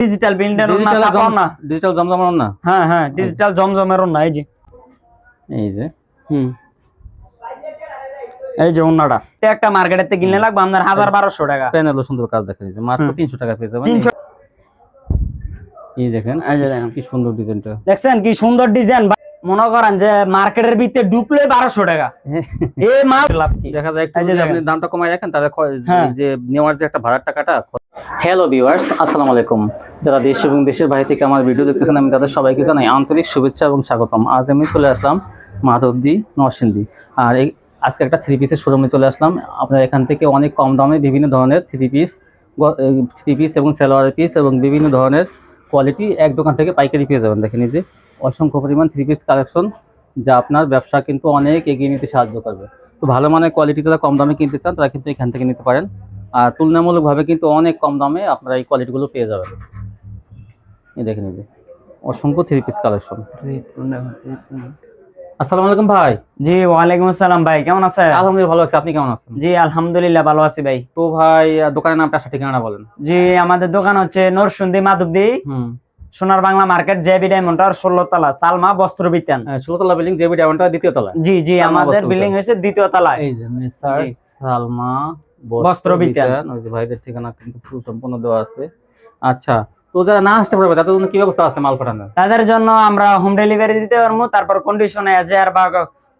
Digital builder না digital ছাপাও না ডিজিটাল জমজমানো না? হ্যাঁ হ্যাঁ ডিজিটাল জমজমের না এই যে। এই যে হুম। এই যে অন্যটা একটা মার্কেটের থেকে কিনলে লাগবে আপনার হাজার বারোশো টাকা। প্যানেলও সুন্দর কাজ দেখা দিয়েছে। মাত্র। তিনশো টাকা পেয়ে যাবেন। তিনশো এই দেখেন এই যে দেখেন কি সুন্দর ডিজাইনটা দেখছেন কি সুন্দর ডিজাইন মনে করেন যে মার্কেটের ভিতরে ঢুকলে বারোশো টাকা। এ মাল লাভ কি? দেখা যায় একটু যদি আপনি দামটা কমায় রাখেন তাহলে হ্যাঁ। যে নেওয়ার যে একটা ভাড়ার টাকাটা হ্যালো ভিউয়ার্স আসসালামু আলাইকুম। যারা দেশ এবং দেশের বাইরে থেকে আমার ভিডিও দেখতেছেন আমি তাদের সবাইকে জানাই আন্তরিক শুভেচ্ছা এবং স্বাগতম। আজ আমি চলে আসলাম মাধবদি নরসিংদী। আর এই আজকে একটা থ্রি পিসের শোরুমে চলে আসলাম। আপনার এখান থেকে অনেক কম দামে বিভিন্ন ধরনের থ্রি পিস থ্রি পিস এবং সালোয়ার পিস এবং বিভিন্ন ধরনের কোয়ালিটি এক দোকান থেকে পাইকারি পেয়ে যাবেন। দেখেন যে অসংখ্য পরিমাণ থ্রি পিস কালেকশন যা আপনার ব্যবসা কিন্তু অনেক এগিয়ে নিতে সাহায্য করবে। তো ভালো মানের কোয়ালিটি যারা কম দামে কিনতে চান তারা কিন্তু এখান থেকে নিতে পারেন। আর তুলনামূলকভাবে কিন্তু অনেক কম দামে আপনারা এই কোয়ালিটিগুলো পেয়ে যাবেন। এই দেখে নিবে অসংখ্য থ্রি পিস কালেকশন আসসালামু আলাইকুম ভাই। জি ওয়ালাইকুম আসসালাম ভাই কেমন আছেন? আলহামদুলিল্লাহ ভালো আছি। আপনি কেমন আছেন? জি আলহামদুলিল্লাহ ভালো আছি ভাই। তো ভাই দোকানের নামটা ঠিকানা বলেন। জি আমাদের দোকান হচ্ছে নরসুন্দি মাধবদি। হুম। Sonar Bangla market JB diamond আর ষোলো তলা। সালমা বস্ত্র বিতান। ষোলো তালা বিল্ডিং জেবি ডায়মন্ডটা দ্বিতীয় তলা জি জি আমাদের বিল্ডিং হয়েছে দ্বিতীয় তলা এই যে মেসার সালমা বস্ত্র বিতান। ওই যে ভাইদের ঠিকানা কিন্তু পুরো সম্পূর্ণ দেওয়া আছে। আচ্ছা তো যারা না আসতে পারবে তাদের জন্য কি ব্যবস্থা আছে মাল পাঠানোর? তাদের জন্য আমরা হোম ডেলিভারি দিতে পারব তারপর কন্ডিশনে এজার বা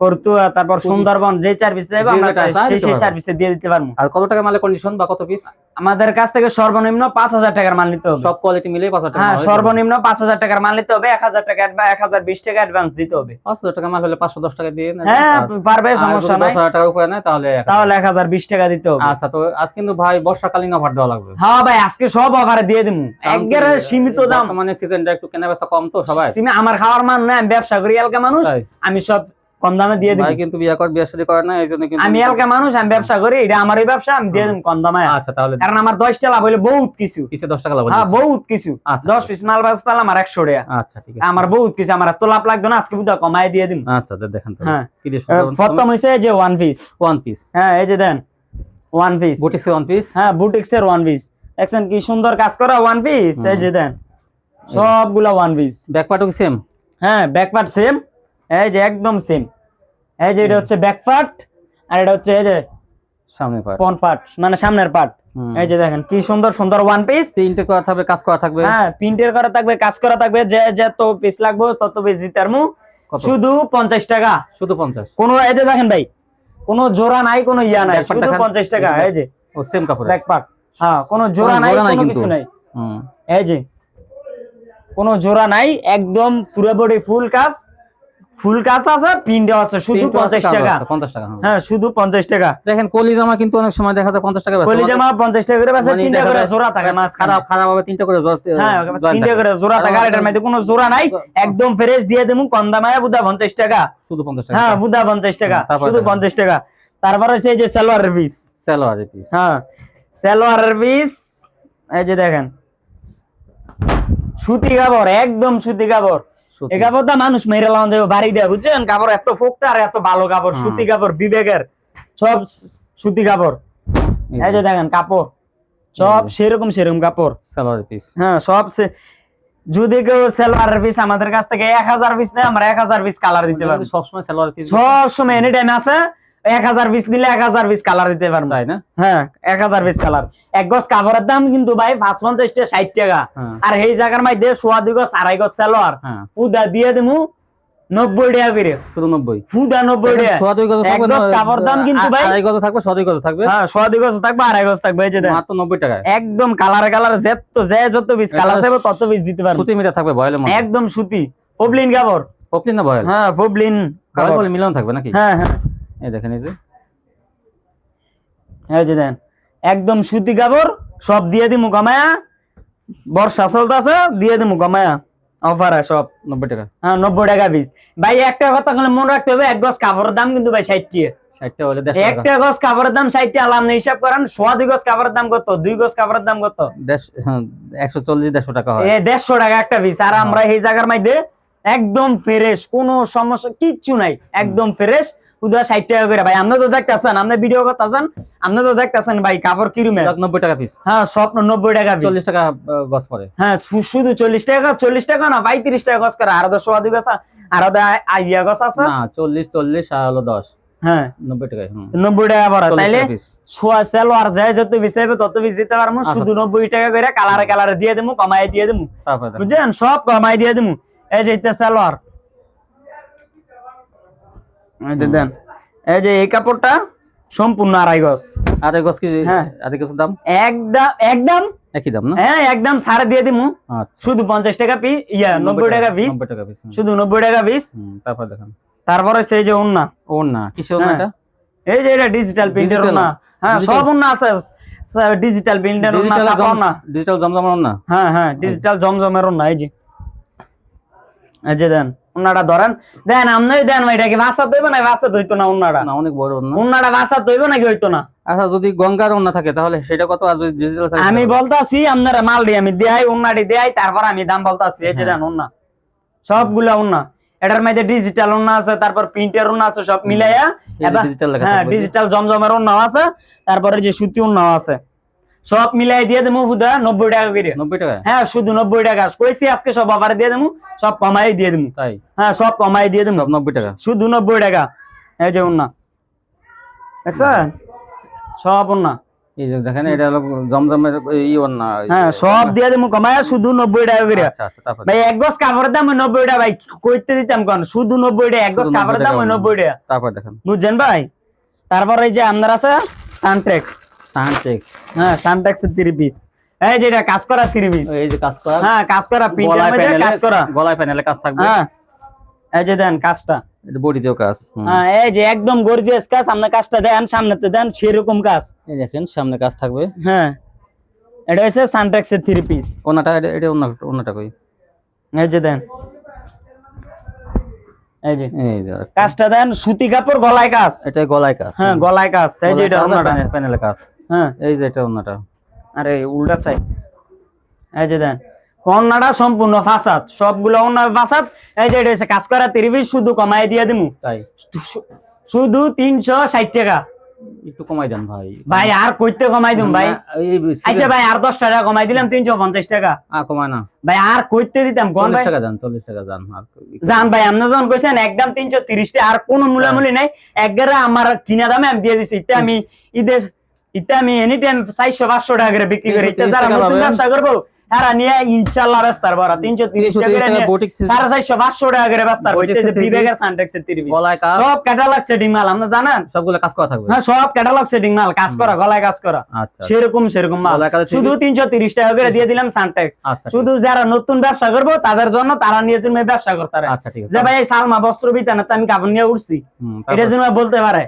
করতুয়া তারপর সুন্দরবন যে সার্ভিস চাইব আমরা সেই সার্ভিসে দিয়ে দিতে পারব। আর কত টাকা মালে কন্ডিশন বা কত পিস আমাদের কাছ থেকে সর্বনিম্ন পাঁচ হাজার টাকার মাল নিতে হবে। সব কোয়ালিটি মিলে পাঁচ হাজার টাকা হ্যাঁ সর্বনিম্ন পাঁচ হাজার টাকার মাল নিতে হবে এক হাজার টাকা বা এক হাজার বিশ টাকা অ্যাডভান্স দিতে হবে। পাঁচ হাজার টাকা মাল হলে পাঁচশো দশ টাকা দিয়ে হ্যাঁ পারবে সমস্যা নাই। হাজার টাকা উপরে নেয় তাহলে। তাহলে এক হাজার বিশ টাকা দিতে হবে। আচ্ছা তো আজ কিন্তু ভাই বর্ষাকালীন অফার দেওয়া লাগবে। হ্যাঁ ভাই আজকে সব অফারে দিয়ে দিমু। একবারে সীমিত দাম। মানে সিজনটা একটু কেনা বেচা কম তো সবাই। আমার খাওয়ার মান না আমি ব্যবসা করি এলাকা মানুষ। আমি সব কম দামে দিয়ে দিই কিন্তু বিয়া কর বিয়ে শাদী করে না এই জন্য কিন্তু আমি এলাকা মানুষ আমি ব্যবসা করি এটা আমারই ব্যবসা আমি দিয়ে দিম কম দামে। আচ্ছা তাহলে কারণ আমার দশটা লাভ হইলে বহুত কিছু। পিছে দশ টাকা লাভ হ্যাঁ বহুত কিছু। আচ্ছা। দশ পিস মাল বাঁচতাম আমার একশো টাকা। আচ্ছা ঠিক আছে। আমার বহুত কিছু আমার এত লাভ লাগতো না আজকে বুঝা কমাই দিয়ে দিম। আচ্ছা তো দেখেন তো। হ্যাঁ। প্রথম হয়েছে যে ওয়ান পিস ওয়ান পিস হ্যাঁ এই যে দেন one piece boutiques one piece হ্যাঁ বুটিক্স এর ওয়ান পিস দেখছেন কি সুন্দর কাজ করা ওয়ান পিস এই যে দেন সবগুলা ওয়ান পিস ব্যাক পার্টও কি সেম হ্যাঁ ব্যাক পার্ট সেম এই যে একদম সেম এই যে এটা হচ্ছে ব্যাক পার্ট আর এটা হচ্ছে এই যে সামনে পার্ট মানে সামনের পার্ট এই যে দেখেন কি সুন্দর সুন্দর ওয়ান পিস তিনটে করা থাকবে কাজ করা থাকবে। হ্যাঁ প্রিন্টের করা থাকবে কাজ করা থাকবে যে যত পিস লাগবে তত পিস দিতে শুধু পঞ্চাশ টাকা। শুধু পঞ্চাশ? কোনো এই যে দেখেন ভাই কোনো জোড়া নাই কোনো ইয়া নাই শুধু দেখান। পঞ্চাশ টাকা এই যে। ও সেম কাপড় ব্যাক পার্ট হ্যাঁ কোনো জোড়া নাই কোনো কিছু নাই। এই যে কোনো জোড়া নাই একদম পুরো বডি ফুল কাজ। ফুল কাজ আছে প্রিন্টও আছে শুধু তিনটে আছে, পঞ্চাশ কাজ টাকা আছে, পঞ্চাশ টাকা। হ্যাঁ। শুধু পঞ্চাশ টাকা। দেখেন কলি জামা কিন্তু অনেক সময় দেখা যায় পঞ্চাশ টাকা বেচে। কলি জামা পঞ্চাশ টাকা করে বেচে মানে তিনটা করে জোড়া থাকে মাছ খারাপ খারাপ ভাবে তিনটা করে জোর- হ্যাঁ তিনটা করে জোড়া থাকে আর এটার মধ্যে কোনো জোড়া নাই একদম ফ্রেশ দিয়ে দেবো কম দামে বুধা পঞ্চাশ টাকা। শুধু পঞ্চাশ টাকা। হ্যাঁ বুধা পঞ্চাশ টাকা তারপর শুধু দেখেন। পঞ্চাশ টাকা। তারপর এই যে সালোয়ারের পিস সালোয়ারের পিস হ্যাঁ সালোয়ারের পিস এই যে দেখেন। সুতি কাপড় একদম সুতি কাপড়। এই কাপড়টা মানুষ মেরে লাউন যাবে বাড়ি দেয় বুঝছেন? কাপড় এত ফোকটা আর এত ভালো কাপড় সুতি কাপড় বিবেকের সব সুতি কাপড়। এই যে দেখেন কাপড় সব সেরকম সেরকম কাপড়। সালোয়ার পিস হ্যাঁ সব সে- যদি কেউ সেলোয়ারের পিস আমাদের কাছ থেকে এক হাজার পিস নেয় আমরা এক হাজার পিস কালার দিতে পারব। সবসময় সেলার পিস সবসময় এনি টাইম আছে। এক হাজার পিস নিলে এক হাজার পিস কালার দিতে পারব। তাই না? হ্যাঁ এক হাজার পিস কালার এক গজ কাপড়ের দাম কিন্তু ভাই পাঁচ টাকা ষাট টাকা। হ্যাঁ। আর এই জায়গার মধ্যে সোয়া দুই গজ আড়াই গজ সালোয়ার। হ্যাঁ। পুদা দিয়ে দেবো নব্বই টাকা করে। শুধু নব্বই? পুদা নব্বই টাকা। সোয়া দুই গজ এক গজ কাপড় দাম কিন্তু ভাই- আড়াই গজ থাকবে সোয়া দুই গজ থাকবে? হ্যাঁ সোয়া দুই গজ থাকবে আড়াই গজ থাকবে এই যে। মাত্র নব্বই একদম কালার কালার যত যে যত পিস কালার চাইবে তত পিস দিতে পারব। সুতি মিটা থাকবে একদম সুতি। পবলিন কাপড়। পপলিন না বয়েল? হ্যাঁ পবলিন কাপড়। মিলন থাকবে নাকি? হ্যাঁ হ্যাঁ। এই দেখেন এই যে। এই যে দেন একদম সুতি কাপড় সব দিয়ে দিমু কমায়া। বর্ষা দিয়ে দিমু কমায়া। অফারে সব। নব্বই টাকা। হ্যাঁ নব্বই টাকা পিস ভাই একটা কথা মনে রাখতে হবে এক গজ কাপড়ের দাম কিন্তু ভাই ষাট টাকা ষাটটা হলে একটা গজ কাপড়ের দাম ষাট টাকা হিসাব করেন সোয়া দুই গজ কাপড়ের দাম কত দুই গজ কাপড়ের দাম কত? হ্যাঁ, একশো চল্লিশ দেড়শো টাকা হয়। দেড়শো টাকা একটা পিস আর আমরা এই জায়গার মধ্যে একদম ফ্রেশ কোনো সমস্যা কিচ্ছু নাই। একদম ফ্রেশ শুধু ষাট টাকা করে ভাই। আপনি তো দেখতেছেন আপনি ভিডিও করতেছেন আপনি তো দেখতেছেন ভাই কাপড় কিরুমে নব্বই টাকা পিস হ্যাঁ স্বপ্ন নব্বই টাকা চল্লিশ টাকা পরে হ্যাঁ শুধু চল্লিশ টাকা চল্লিশ টাকা না পঁয়ত্রিশ টাকা গছ করে। আরও দশ গছ আরও আইয়া গছ আছে? না চল্লিশ চল্লিশ আর হলো দশ। হ্যাঁ। নব্বই টাকা নব্বই টাকা পড়া। চল্লিশ তাইলে ছোয়া সেল যায় যত তত বেশি দিতে পারব। আচ্ছা। শুধু নব্বই টাকা করে কালারে কালারে দিয়ে দেবো কমাই দিয়ে দেবো সব কমাই দিয়ে দেবো এই যে সালোয়ার দেন। এই যে এই কাপড়টা সম্পূর্ণ আড়াই গজ। এক গজ কি হ্যাঁ। এক গজের দাম? একদম একদম একই দাম না? হ্যাঁ একদম সাড়ে দিয়ে দিমু। আচ্ছা। শুধু পঞ্চাশ টাকা পি ইয়া নব্বই টাকা পিস। নব্বই টাকা পিস শুধু নব্বই টাকা পিস। তারপর দেখেন। তারপরে সেই যে ওন্না ওর না কিসের ওর হ্যাঁ। এই যে এটা ডিজিটাল প্রিন্টের? ওন্না হ্যাঁ? সব ওন্না আছে। ডিজিটাল প্রিন্টের ওন্না ওন্না ডিজিটাল জমজমের ওর হ্যাঁ হ্যাঁ ডিজিটাল জমজমের ওন্না এই যে। এই যে দেন। ওন্নাটা ধরেন দেন আপনি দেন ভাই, এটা কি ভাষা দইব না ভাষা দইতো না ওন্নাটা না অনেক বড় ওর না ওন্নাটা ভাষা দইব নাকি হইতো না? আচ্ছা যদি গঙ্গার ওর থাকে তাহলে সেটা কত আর যদি ডিজিটাল থাকে? আমি বলতাছি আপনারা মাল দিয়ে আমি দেয়াই উন্নাটি দেয়াই তারপর আমি দাম বলতাছি এই যে হ্যাঁ। দেন উন্না সবগুলা উন্না এটার মধ্যে ডিজিটাল উন্না আছে তারপর প্রিন্টের উন্না আছে সব মিলাইয়া ডিজিটাল হ্যাঁ ডিজিটাল জমজমের উন্নাও আছে তারপরে যে সুতি উন্নাও আছে। সব মিলাই দিয়ে দেবো ফুদা নব্বই টাকা করে। নব্বই টাকা? হ্যাঁ শুধু নব্বই টাকা কইছি আজকে সব অফারে দিয়ে দেবো সব কমাই দিয়ে দেবো। তাই? হ্যাঁ সব কমাই দিয়ে দেবো। নব্বই টাকা? শুধু নব্বই টাকা। এই যে উন্না দেখছেন সব উন্না এই যে দেখেন এটা হলো জমজমের ই না হ্যাঁ সব দিয়ে দেবো কমায় শুধু নব্বই টাকা করে। আচ্ছা আচ্ছা তারপর? ভাই এক গজ কাপড়ের দাম ওই নব্বই টাকা ভাই কইতে দিতাম কোন? শুধু নব্বই টাকা এক গজ শুধু কাপড়ের 90 দাম ওই টাকা। নব্বই টাকা। তারপর দেখেন। বুঝছেন ভাই? তারপর এই যে আপনার আছে সানটেক্স হ্যাঁ সানটেক্স থ্রি পিস এই যে এটা কাজ করা থ্রি পিস এই যে কাজ করা। হ্যাঁ কাজ করা গলায় প্যানেলে কাজ করা। গলায় প্যানেলে কাজ থাকবে। হ্যাঁ এই যে দেন কাজটা। এটা কাজ। হ্যাঁ এই যে একদম গর্জিয়াস কাজ। আপনি কাজটা দেন সামনেতে দেন সেরকম কাজ। এই দেখেন সামনে কাজ থাকবে। হ্যাঁ এটা হচ্ছে সানটেক্স এর থ্রি পিস ওনাটা এটা- এটা ওনা ওনাটা কই? এই যে দেন। এই যে। এই যে। কাজটা দেন সুতি কাপড় গলায় কাজ। এটা গলায় কাজ। হ্যাঁ গলায় কাজ। এই যে এটা ওনাটা। প্যানেলে কাজ। হ্যাঁ। এই যে এটা ওনাটা আরে উল্টা চাই। এই যে দেন সম্পূর্ণ ফাসাদ। সবগুলো অন্য ফাসাদ। এই যে এটা কাজ করা তিরিশ শুধু কমাই দিয়ে দিমু। তাই। শুধু তিনশো ষাট টাকা। একটু কমাই দেন ভাই। ভাই আর কইতে কমাই দিম ভাই। আচ্ছা ভাই আর দশ টাকা কমাই দিলাম তিনশো পঞ্চাশ টাকা। আ কমায় না। ভাই আর কইতে দিতাম চল্লিশ টাকা যান চল্লিশ টাকা যান জান ভাই আপনি যখন কইছেন একদম তিনশো তিরিশ টাকা আর কোনো মূলামূলি নাই। একবারে আমার কিনা দামে আমি দিয়ে দিছি। আমি ঈদের ইতে আমি এনি টাইম চারশো পাঁচশো টাকা করে বিক্রি করি। 330 যারা ব্যবসা করব তারা নিয়ে ইনশাল্লাহ ব্যস্তার বড়। তিনশো তিরিশ সাড়ে চারশো পাঁচশো টাকা করে ব্যস্তার হইতেছে বিবেকের সানটেক্সের তিরিশ। সব ক্যাটালগ সেটিং মাল জানেন? সবগুলো কাজ করা থাকবে। হ্যাঁ সব ক্যাটালগ সেটিং মাল কাজ করা গলায় কাজ করা। আচ্ছা। সেরকম সেরকম মাল। শুধু তিনশো তিরিশ টাকা করে দিয়ে দিলাম সানটেক্স আচ্ছা শুধু যারা নতুন ব্যবসা করব তাদের জন্য তারা নিয়ে তুমি ব্যবসা করতে পারে। আচ্ছা যে ভাই সালমা বস্ত্র বিতানে তো আমি কাপড় নিয়ে উঠছি। এটা যেন বলতে পারে।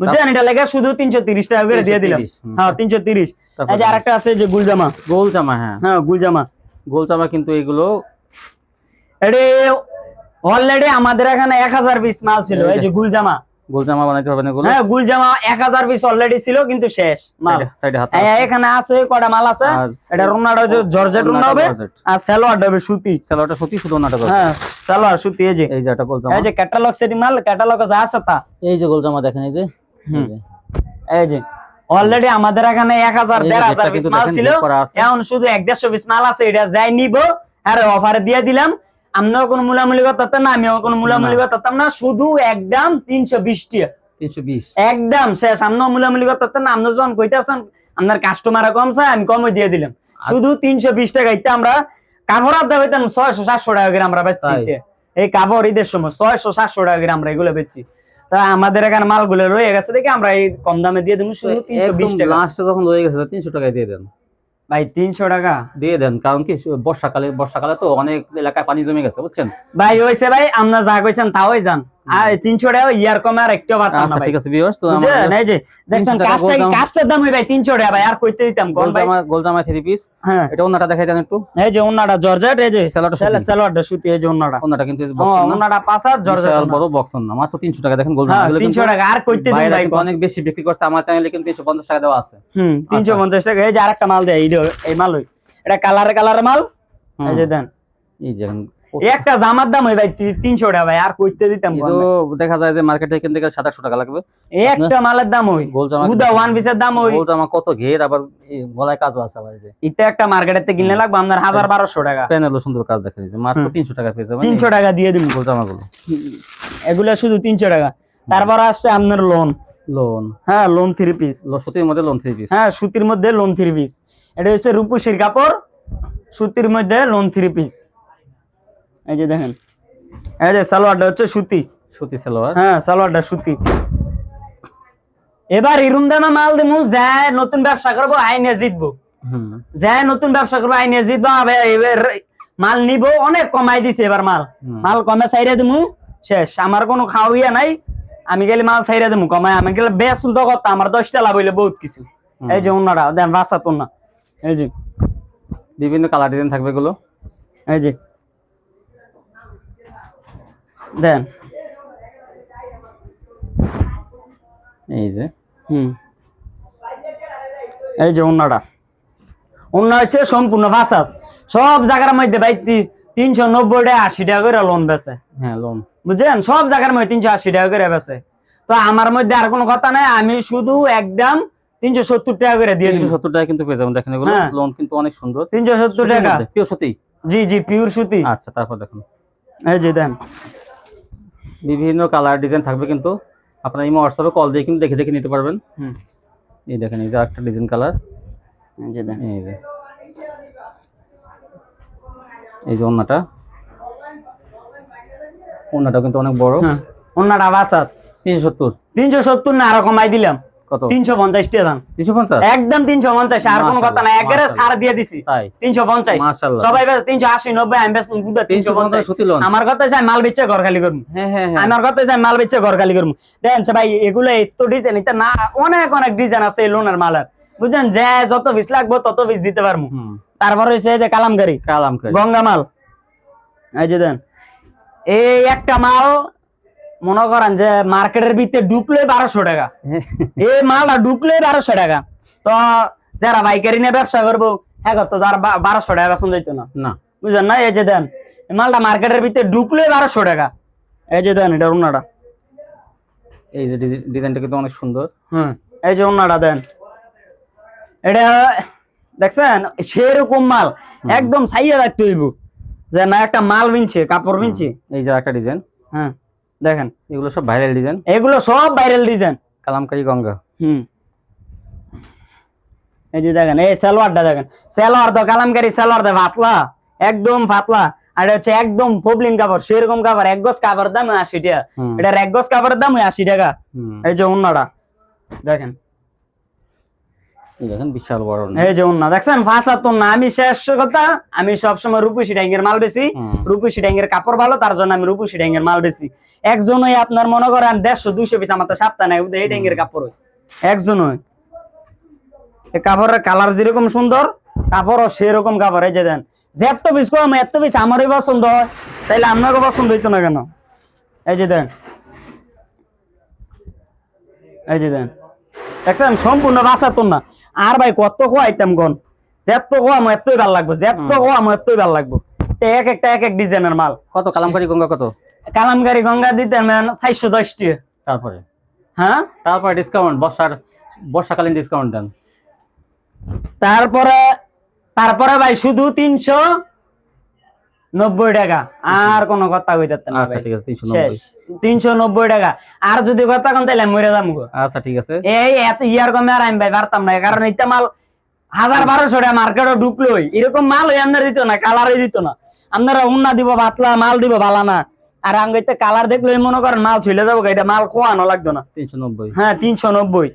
বুঝছেন? এটা লেগে শুধু তিনশো তিরিশ টাকা করে দিয়ে দিলাম। হ্যাঁ তিনশো তিরিশ। এই যে আরেকটা আছে যে গুলজামা। গোল জামা হ্যাঁ। হ্যাঁ গুলজামা। গোল জামা কিন্তু এগুলো এটা অলরেডি আমাদের এখানে এক হাজার পিস মাল ছিল এই যে গুলজামা। গোল জামা বানাইতে হবে না হ্যাঁ গুলজামা এক হাজার পিস অলরেডি ছিল কিন্তু শেষ মাল। সাইডে- হাত এখানে আছে কটা মাল আছে? এটা রুনাটা যে জর্জেট রুনা হবে আর সালোয়ারটা হবে সুতি। সেলোটা সত্যি শুধু ওনাটা হ্যাঁ সালোয়ার সুতি এই যে। এই যে একটা গোল জামা এই যে ক্যাটালগ সেটি মাল ক্যাটালগ আছে তা। এই যে গোল জামা দেখেন এই যে। এই যে। অলরেডি আমাদের এখানে এক হাজার দেড় হাজার পিস মাল ছিল। এখন শুধু এক দেড়শো পিস মাল আছে এটা যাই নিব আর অফারে দিয়ে দিলাম। আমরাও কোনো মূলামূলি করতাম না আমিও কোনো মূলামূলি করতাম না শুধু একদম তিনশো বিশ বিশ। একদম শেষ আমরাও মূলামূলি করতাম না আমরা যখন কইতাছেন আপনার কাস্টমার কম কমছে আমি কমে দিয়ে দিলাম। শুধু তিনশো বিশ টাকা ইতে আমরা কাপড় আদা হইতাম ছয়শো সাতশো টাকা করে আমরা বেচছি এই কাপড় ঈদের সময় ছয়শো সাতশো টাকা করে আমরা এগুলো বেচছি। তা আমাদের এখানে মালগুলো রয়ে গেছে দেখি আমরা এই কম দামে দিয়ে দেবো শুধু তিনশো বিশ টাকা। লাস্টে যখন রয়ে গেছে তিনশো টাকায় দিয়ে দেন। ভাই তিনশো টাকা? দিয়ে দেন কারণ কি বর্ষাকালে বর্ষাকালে তো অনেক এলাকায় পানি জমে গেছে বুঝছেন? ভাই হয়েছে ভাই আমরা যা কইছেন তাও যান। আর টাকা ইয়ার কমে আর একটু পারতাম না আচ্ছা ভাই। ঠিক আছে ভিউয়ার্স তো বুঝছেন আমাদের যে দেখছেন কাজটা কাজটার দাম ভাই তিনশো টাকা ভাই আর কইতে দিতাম কোন ভাই। জামা গোল জামা পিস হ্যাঁ। এটা ওনাটা দেখাই দেন একটু। এই যে জর্জেট এই যে সালোয়ারটা সুতি। এই যে ওনাটা ওনাটা কিন্তু পাঁচ হাত জর্জেট বিশাল ওনা। বড় বক্স না মাত্র তিনশো টাকা। দেখেন হ্যাঁ টাকা আর কইতে দিন ভাই অনেক বেশি বিক্রি করছে আমার চ্যানেলে কিন্তু টাকা দেওয়া আছে। হুম পঞ্চাশ টাকা। এই যে আরেকটা মাল দেয় এই মাল। এটা কালারে কালারে মাল। এই যে দেন। এই যে এই একটা জামার দাম হয় ভাই তিনশো টাকা ভাই আর কইতে দিতাম ভাই? দেখা যায় যে মার্কেটে এখান থেকে সাত টাকা লাগবে। একটা মালের দাম ওই গোল জামা উদা ওয়ান পিসের দাম ওই গোল জামা কত ঘের আবার গলায় কাজও আছে এই যে। ইতে একটা মার্কেটের থেকে কিনলে লাগবে আপনার হাজার বারোশো টাকা। প্যানেলও সুন্দর কাজ দেখা দিয়েছে মাত্র তিনশো টাকা পেয়ে যাবেন তিনশো টাকা দিয়ে দিন গোল জামাগুলো। এগুলো শুধু তিনশো টাকা। তারপর আসছে আপনার লোন লোন হ্যাঁ লোন থ্রি পিস সুতির মধ্যে লোন থ্রি পিস হ্যাঁ সুতির মধ্যে লোন থ্রি পিস এটা হচ্ছে রূপসীর কাপড় সুতির মধ্যে লোন থ্রি পিস এই যে দেখেন। এই যে সালোয়ারটা হচ্ছে সুতি। সুতি সালোয়ার? হ্যাঁ সালোয়ারটা সুতি। এবার ইরুম দামে মাল দিমু যায় নতুন ব্যবসা করব আইনে জিতবো। যায় নতুন ব্যবসা করব আইনে জিতবো এবার মাল নিবো অনেক কমাই দিছে এবার মাল। মাল কমে সাইরে দিমু শেষ। আমার কোনো খাওয়াইয়া নাই আমি গেলে মাল সাইরে দিমু কমাই আমি গেলে বেশ তো কথা আমার দশটা লাভ হইলে বহুত কিছু। এই যে অন্যরা দেন বাসা তো না এই যে। বিভিন্ন কালার ডিজাইন থাকবে এগুলো? এই যে। দেন। এই যে। হুম। এই যে অন্যটা অন্য হচ্ছে সম্পূর্ণ ভাষা সব জায়গার মধ্যে ভাই তি- তিনশো নব্বই টাকা আশি টাকা করে লোন বেছে হ্যাঁ লোন বুঝছেন? সব জায়গার মধ্যে তিনশো আশি টাকা করে বেছে তো আমার মধ্যে আর কোনো কথা নাই আমি শুধু একদম তিনশো সত্তর টাকা করে দিয়ে তিনশো সত্তর টাকা কিন্তু পেয়ে যাবেন। দেখেন এগুলো হ্যাঁ। লোন কিন্তু অনেক সুন্দর। তিনশো সত্তর টাকা। পিওর সুতি? জি জি পিওর সুতি। আচ্ছা তারপর দেখুন। এই যে দেন। বিভিন্ন কালার ডিজাইন থাকবে কিন্তু আপনার এই হোয়াটসঅ্যাপে কল দিয়ে কিন্তু দেখে দেখে নিতে পারবেন। হুম। এই দেখেন এই যে একটা ডিজাইন কালার এই যে এই যে। এই যে অন্যটা অন্যটা কিন্তু অনেক বড়। হ্যাঁ। আবার বাসাত তিনশো সত্তর। তিনশো সত্তর না আরও কমাই দিলাম। কত? তিনশো পঞ্চাশ টাকা দাম। তিনশো পঞ্চাশ? একদম তিনশো পঞ্চাশ আর কোনো কথা না একেবারে ছাড় দিয়ে দিছি। তাই? তিনশো পঞ্চাশ। মাশাআল্লাহ। সবাই বেশ তিনশো আশি নব্বই আমি বেশ তিনশো তিনশো পঞ্চাশ। পঞ্চাশ সুতি লোন আমার কথা চাই মাল বেচে ঘর খালি করব হ্যাঁ হ্যাঁ হ্যাঁ। আমার কথা চাই মাল বেচে ঘর খালি করব দেখেন ভাই এগুলো এত ডিজাইন এটা না অনেক অনেক ডিজাইন আছে লোনের মালের। বুঝছেন? যে যত পিস লাগবে তত পিস দিতে পারব তারপরে হচ্ছে যে কালামকারি। কালাম গঙ্গা মাল। এই যে দেন। এই একটা মাল মনে করেন যে মার্কেটের ভিতরে ঢুকলে বারোশো টাকা। এই মালটা ঢুকলে বারোশো টাকা। তো যারা পাইকারি নিয়ে ব্যবসা করব হ্যাঁ তো যারা বারোশো টাকা বেতন দিত না। না। বুঝলেন না? এই যে দেন মালটা মার্কেটের ভিতরে ঢুকলে বারোশো টাকা। এই যে দেন এটা অন্যটা এই যে ডিজাইনটা কিন্তু অনেক সুন্দর। হুম এই যে অন্যটা দেন। এটা দেখছেন? সেরকম মাল। একদম সাইয়া রাখতে হইব। যে না একটা মাল বিনছে কাপড় বিনছে এই যে একটা ডিজাইন। হ্যাঁ। দেখেন এগুলো সব ভাইরাল ডিজাইন এগুলো সব ভাইরাল ডিজাইন কালামকারী গঙ্গা। হুম। এই যে দেখেন এই সালোয়ারটা দেখেন। সালোয়ার তো কালামকারী সালোয়ার দা পাতলা একদম পাতলা। আর হচ্ছে একদম ফবলিন কাপড় সেরকম কাপড় এক গজ কাপড় দাম আশি টাকা। এটা এক গজ কাপড়ের দাম আশি টাকা। এই যে অন্যটা দেখেন। দেখেন বিশাল বড় না। এই যে অন্য দেখছেন? ফাঁসা তো না আমি শেষ কথা আমি সবসময় রূপসী ট্যাঙ্গের মাল বেশি। রূপসী ট্যাঙ্গের কাপড় ভালো তার জন্য আমি রূপসী ট্যাঙ্গের মাল বেশি একজনই আপনার মনে করেন দেড়শো দুইশো পিস আমার তো সাপ্তাহ নাই এই ট্যাঙ্গের কাপড় একজনই। কাপড়ের কালার যেরকম সুন্দর কাপড়ও সেরকম কাপড় এই যে দেন। যে এত পিস কম এত পিস আমারই পছন্দ হয়। তাইলে আপনাকে পছন্দ হইতো না কেন? এই যে দেন। এই যে দেন। দেখছেন? সম্পূর্ণ বাঁচাতো না আর ভাই কত খোয়াইতাম গন? যেত খোয়ামো এতই ভালো লাগবো যেত খোয়া খোয়ামো এতই ভালো লাগবো। এক একটা এক এক ডিজাইনের মাল। কত? কালামকারী গঙ্গা কত? কালামকারী গঙ্গা দিতে ম্যান চারশো দশটি তারপরে? হ্যাঁ? তারপরে ডিসকাউন্ট বর্ষার বর্ষাকালীন ডিসকাউন্ট দেন। তারপরে তারপরে ভাই শুধু তিনশো নব্বই টাকা। আর কোনো কথা কইতে না আচ্ছা ঠিক আছে তিনশো শেষ। নব্বই তিনশো নব্বই টাকা। আর যদি কথা কন মরে যাম গো। আচ্ছা ঠিক আছে। এই এত ইয়ার কমে আর আমি ভাই পারতাম না কারণ এটা মাল হাজার বারোশো টাকা মার্কেটে ঢুকলোই। এরকম মাল ওই আপনার দিত না কালারই দিত না। আপনারা উন্না দিব পাতলা মাল দিব ভালা না। আর আঙ্গিতে কালার দেখলে মনে করেন মাল ছুলে যাব এটা মাল খোয়ানো লাগতো না। তিনশো নব্বই। হ্যাঁ তিনশো নব্বই।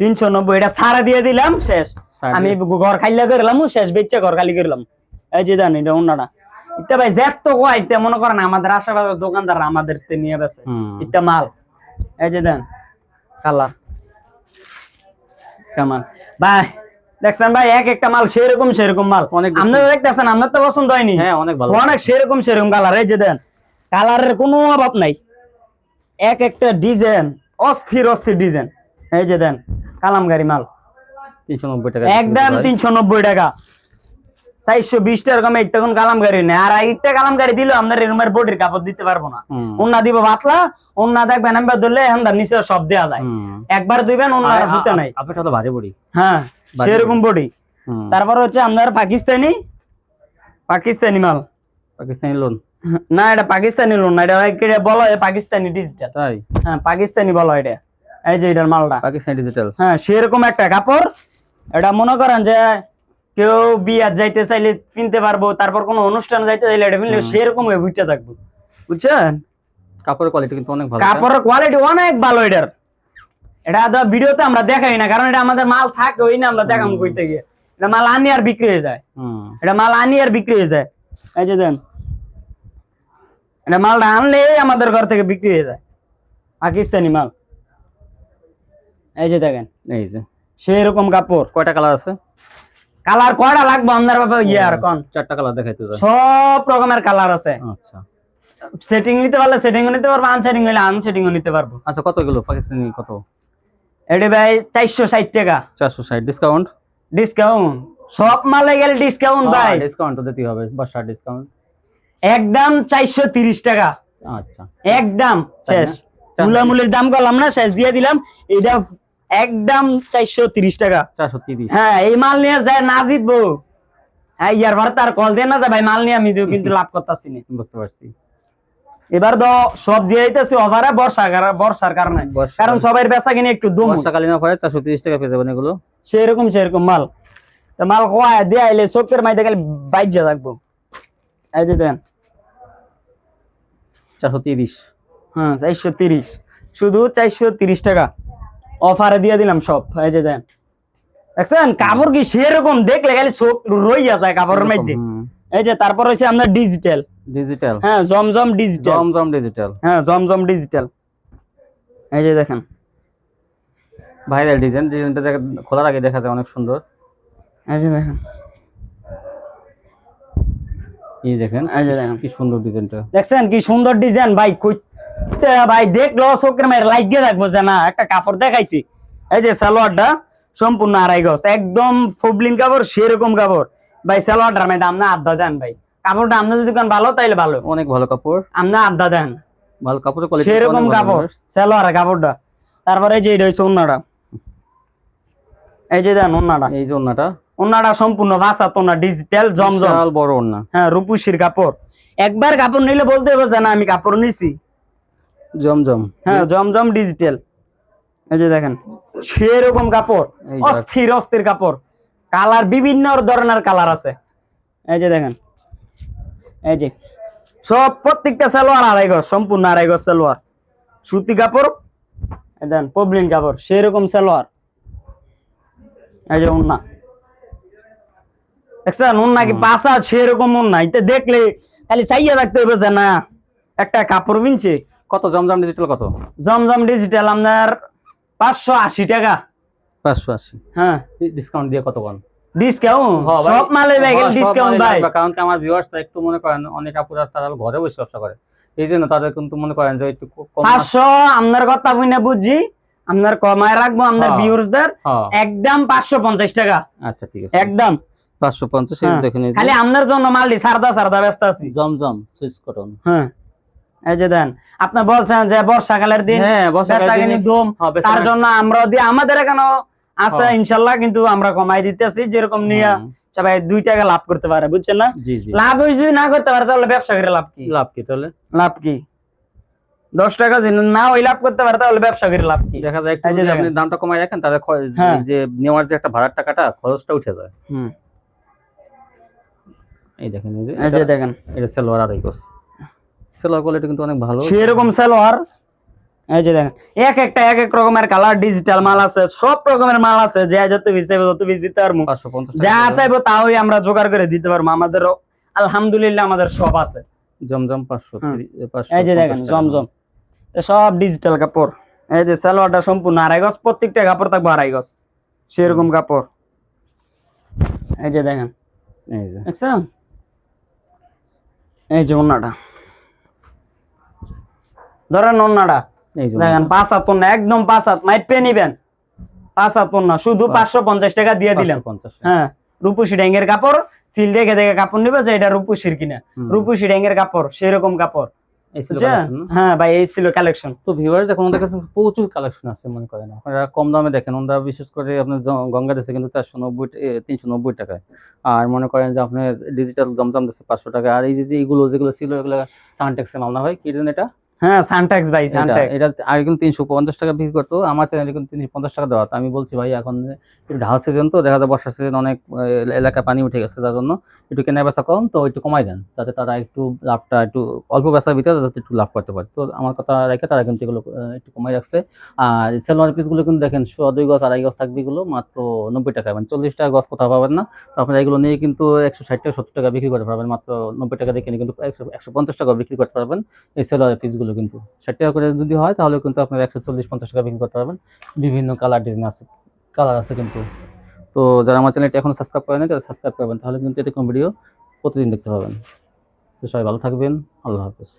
তিনশো নব্বই এটা সারা দিয়ে দিলাম শেষ। আমি ঘর খাইলে করলাম শেষ বেচে ঘর খালি করলাম এই যে জানি এটা অন্যটা ইত্যা ভাই জ্যাপ তো কয় ইত্যা মনে করেন আমাদের আশেপাশে দোকানদার আমাদের নিয়ে বেছে। হুম। মাল। এই যে দেন কালার কেমন ভাই দেখছেন ভাই এক একটা মাল সেরকম সেরকম মাল। অনেক আপনারা দেখতেছেন আপনার তো পছন্দ হয়নি। হ্যাঁ অনেক ভালো। অনেক সেরকম সেরকম কালার। এই যে দেন কালারের কোনো অভাব নাই। এক একটা ডিজাইন অস্থির অস্থির ডিজাইন। এই যে দেন কালামগাড়ি মাল। তিনশো নব্বই টাকা একদম তিনশো নব্বই টাকা। চারশো বিশটা এরকম এই তখন কালামকারি নেই। আর একটা কালামকারি দিলেও আপনার এরকমের বডির কাপড় দিতে পারব না। ওন্না দিব পাতলা ওন্না দেখবেন ধরলে এখন নিচে সব দেওয়া যায়। একবার দিবেন আর- নাই। তো ভারী বড়ি। হ্যাঁ সেরকম বডি। তারপর হচ্ছে আপনার পাকিস্তানি পাকিস্তানি মাল। পাকিস্তানি লোন। না এটা পাকিস্তানি লোন না এটা বলা পাকিস্তানি ডিজিটাল তাই? হ্যাঁ পাকিস্তানি বলা এটা। এই যে এটার মালটা। পাকিস্তানি ডিজিটাল হ্যাঁ সেরকম একটা কাপড়। এটা মনে করেন যে কেউ বিয়ার যাইতে চাইলে কিনতে পারব তারপর কোনো অনুষ্ঠান যাইতে চাইলে এটা কিনলে সেরকম বুঝতে থাকব। বুঝছেন? কাপড়ের কোয়ালিটি কিন্তু অনেক ভালো কাপড়ের কোয়ালিটি অনেক ভালো এটার। এটা তো ভিডিওতে আমরা দেখাই না কারণ এটা আমাদের মাল থাকে ওই না আমরা দেখাম কইতে গিয়ে। এটা মাল আনি আর বিক্রি হয়ে যায়। হুম। এটা মাল আনি আর বিক্রি হয়ে যায়। এই যে দেন। এটা মালটা আনলে আমাদের ঘর থেকে বিক্রি হয়ে যায়। পাকিস্তানি মাল। এই যে দেখেন। এই যে। সেরকম কাপড়। কয়টা কালার আছে? কালার কয়টা লাগবে আপনার বাবা ইয়ে আর কোন? চারটা কালার দেখাইতে যায় সব রকমের কালার আছে। আচ্ছা। সেটিং নিতে পারলে সেটিংও নিতে পারব আনসেটিং হলে আনসেটিংও নিতে পারব। আচ্ছা কত গেল পাকিস্তানি কত? এটা ভাই চারশো ষাট টাকা। চারশো ষাট ডিসকাউন্ট ডিসকাউন্ট সব মালে গেলে ডিসকাউন্ট ভাই। ডিসকাউন্ট তো দিতেই হবে বাসার ডিসকাউন্ট একদম চারশো তিরিশ টাকা। আচ্ছা। একদম শেষ। মুলামুলির দাম করলাম না শেষ দিয়ে দিলাম। এটা একদম চারশো তিরিশ টাকা। চারশো তিরিশ। হ্যাঁ এই মাল নিয়ে যায় না জিতবো। হ্যাঁ ইয়ার বার তার কল দিয়ে না যায় ভাই মাল নিয়ে আমি কিন্তু লাভ করতেছি না। বুঝতে পারছি। এবার তো সব দিয়ে দিতেছি অফারে বর্ষা বর্ষার কারণে। কারণ। সবাই বেচা কিনে একটু দুম। বর্ষাকালীন অফারে চারশো তিরিশ টাকা পেয়ে যাবেন এগুলো। সেরকম সেরকম মাল। মাল খোয়া দিয়ে আইলে চোখের মাইতে গেলে বাইজা থাকব। এই যে দেন। চারশো তিরিশ। হ্যাঁ চারশো তিরিশ। শুধু চারশো তিরিশ টাকা। অফারে দিয়ে দিলাম সব এই যে দেন। দেখছেন? কাপড় কি সেরকম দেখলে খালি চোখ রইয়া যায় কাপড়ের মধ্যে। এই যে তারপর হচ্ছে আপনার ডিজিটাল ডিজিটাল হ্যাঁ জমজম ডিজিটাল জমজম ডিজিটাল হ্যাঁ জমজম ডিজিটাল এই যে দেখেন। ভাইরাল ডিজাইন ডিজাইনটা খোলার আগে দেখা যায় অনেক সুন্দর। এই যে দেখেন। এই দেখেন এই যে দেখেন। কি সুন্দর ডিজাইনটা দেখছেন কি সুন্দর ডিজাইন ভাই কইতে ভাই দেখল চোখের মায়ের লাগিয়ে থাকব যে না একটা কাপড় দেখাইছি। এই যে সালোয়ারটা সম্পূর্ণ আড়াই গজ একদম ফবলিন কাপড় সেরকম কাপড়। ভাই সালোয়ারটার আড্ডা দেন ভাই। কাপড়টা আপনি যদি কোন ভালো তাইলে ভালো। অনেক ভালো কাপড়। আপনি আড্ডা দেন। ভালো কোয়ালিটি সেরকম কাপড় সালোয়ার কাপড়টা। তারপরে এই যে এটা হচ্ছে অন্যটা এই যে দেন অন্যটা এই যে অন্যটা সম্পূর্ণ ভাষা তো না ডিজিটাল জমজম বড় ওন্না। হ্যাঁ রূপুশির কাপড়। একবার কাপড় নিলে বলতে হবে যে না আমি কাপড় নিছি। জমজম। হ্যাঁ জমজম ডিজিটাল এই যে দেখেন সেরকম কাপড় অস্থির অস্থির কাপড়। কালার বিভিন্ন ধরনের কালার আছে। এই যে দেখেন এই যে সব প্রত্যেকটা সালোয়ার আড়াই গজ সম্পূর্ণ আড়াই গজ সালোয়ার। সুতি কাপড় এই দেন পবলিন কাপড় সেরকম সালোয়ার। এই যে উন্না দেখছেন উন্না কি পাশা সেরকম উন্না এটা দেখলে খালি চাইয়া থাকতে হবে যে না একটা কাপড় কিনছে কত? জমজম ডিজিটাল কত? জমজম ডিজিটাল আপনার পাঁচশো আশি টাকা। পাঁচশো আশি। হ্যাঁ। ডিসকাউন্ট দিয়ে কত কোন? ডিসকাউন্ট সব মালে ডিসকাউন্ট ভাই। কারণ কি আমার একটু মনে করেন অনেক আপুরা তারা ঘরে বসে ব্যবসা করে। এই জন্য তাদের কিন্তু মনে করেন যে একটু কম পাঁচশো আপনার কথা বুঝনা বুঝছি। আপনার কমায় রাখব আপনার। ভিউয়ার্সদের একদম পাঁচশো পঞ্চাশ টাকা। আচ্ছা ঠিক আছে। একদম। পাঁচশো পঞ্চাশ হ্যাঁ। যে। খালি আপনার জন্য মালটি সারদা সারদা ব্যস্ত আছি। জমজম সুইচ কটন। হ্যাঁ। এই যে দেন আপনি বলছেন যে বর্ষাকালের দিন হ্যাঁ হ্যাঁ, তার জন্য আমরা দিয়ে আমাদের এখানে আছে হ্যাঁ। ইনশাল্লাহ কিন্তু আমরা কমাই দিতেছি যেরকম নিয়ে সবাই দুই টাকা লাভ করতে পারে বুঝছেন না? লাভ যদি না করতে পারে তাহলে ব্যবসা করে লাভ কি? লাভ কি তাহলে? লাভ কি? দশ টাকা না ওই লাভ করতে পারে তাহলে ব্যবসা করে লাভ কি? দেখা যায় আপনি দামটা কমাই রাখেন তাহলে। যে নেওয়ার যে একটা ভাড়ার টাকাটা খরচটা উঠে যায়। হুম। এই দেখেন এই যে দেখেন। এটা সেলোয়ার গজ সেলোয়ার কোয়ালিটি কিন্তু অনেক ভালো। সেরকম সালোয়ার এই যে দেখেন এক একটা এক এক রকমের কালার ডিজিটাল মাল আছে সব রকমের মাল আছে যে যত পিস চাইবে তত পিস দিতে পারব। যা চাইব তাই আমরা জোগাড় করে দিতে পারব আমাদের আলহামদুলিল্লাহ আমাদের সব আছে। জমজম পাঁচশো পাঁচশো এই যে দেখেন জমজম। সব ডিজিটাল কাপড়। এই যে সালোয়ারটা সম্পূর্ণ আড়াই গজ প্রত্যেকটা কাপড় থাকবে আড়াই গজ সেরকম কাপড়। এই যে দেখেন এই যে। দেখছেন? এই যে ওন্নাটা ধরেন যে দেখেন পাঁচ হাত ওন্না একদম পাঁচ হাত মাইট পেয়ে নিবেন। পাঁচ হাত ওন্না শুধু পাঁচশো পঞ্চাশ টাকা দিয়ে দিলাম। পাঁচশো হ্যাঁ রূপসী ড্যাঙ্গের কাপড় সিল দেখে দেখে কাপড় নিবে যে এটা রূপসীর কিনা। রূপসী ড্যাঙ্গের কাপড় সেরকম কাপড়। এই ছিল বুঝছেন? collection না? হ্যাঁ ভাই এই ছিল কালেকশন তো ভিউয়ার্স এখন ওদের কাছে প্রচুর কালেকশন আছে মনে করেন। আপনারা কম দামে দেখেন ওরা বিশেষ করে আপনার গঙ্গা কিন্তু চারশো নব্বই তিনশো নব্বই টাকায়। আর মনে করেন যে আপনার ডিজিটাল জমজম দিচ্ছে পাঁচশো টাকা আর এই যে এগুলো যেগুলো ছিল এগুলো সানটেক্সের মাল না ভাই? কি এটা? হ্যাঁ সানট্যাক্স ভাই সানট্যাক্স এটা আগে কিন্তু তিনশো পঞ্চাশ টাকা বিক্রি করতো। আমার চ্যানেলে কিন্তু তিনশো পঞ্চাশ টাকা দেওয়া। আমি বলছি ভাই এখন একটু ঢাল সিজন তো দেখা যায় বর্ষার সিজন অনেক এলাকায় পানি উঠে গেছে যার জন্য একটু কেনা বেচা কম তো একটু কমাই দেন যাতে তারা একটু লাভটা একটু অল্প বেচার ভিতরে যাতে একটু লাভ করতে পারে। তো আমার কথা রেখে তারা কিন্তু এগুলো একটু কমাই রাখছে। আর সেলোয়ার পিসগুলো কিন্তু দেখেন শো দুই গজ আড়াই গজ থাকবে এগুলো মাত্র নব্বই টাকা। মানে চল্লিশ টাকা গজ কোথাও পাবেন না। তো আপনারা এগুলো নিয়ে কিন্তু একশো ষাট টাকা সত্তর টাকা বিক্রি করতে পারবেন। মাত্র নব্বই টাকা দিয়ে কিনে কিন্তু একশো একশো পঞ্চাশ টাকা বিক্রি করতে পারবেন এই সেলোয়ার পিসগুলো কিন্তু ষাট টাকা করে যদি হয়, তাহলে কিন্তু আপনার একশো চল্লিশ, পঞ্চাশ টাকা বিক্রি করতে পারবেন। বিভিন্ন কালার ডিজাইন আছে কালার আছে কিন্তু। তো যারা আমার চ্যানেলটি এখন সাবস্ক্রাইব করেন তারা সাবস্ক্রাইব করবেন, তাহলে কিন্তু এরকম ভিডিও প্রতিদিন দেখতে পাবেন। তো সবাই ভালো থাকবেন, আল্লাহ হাফেজ।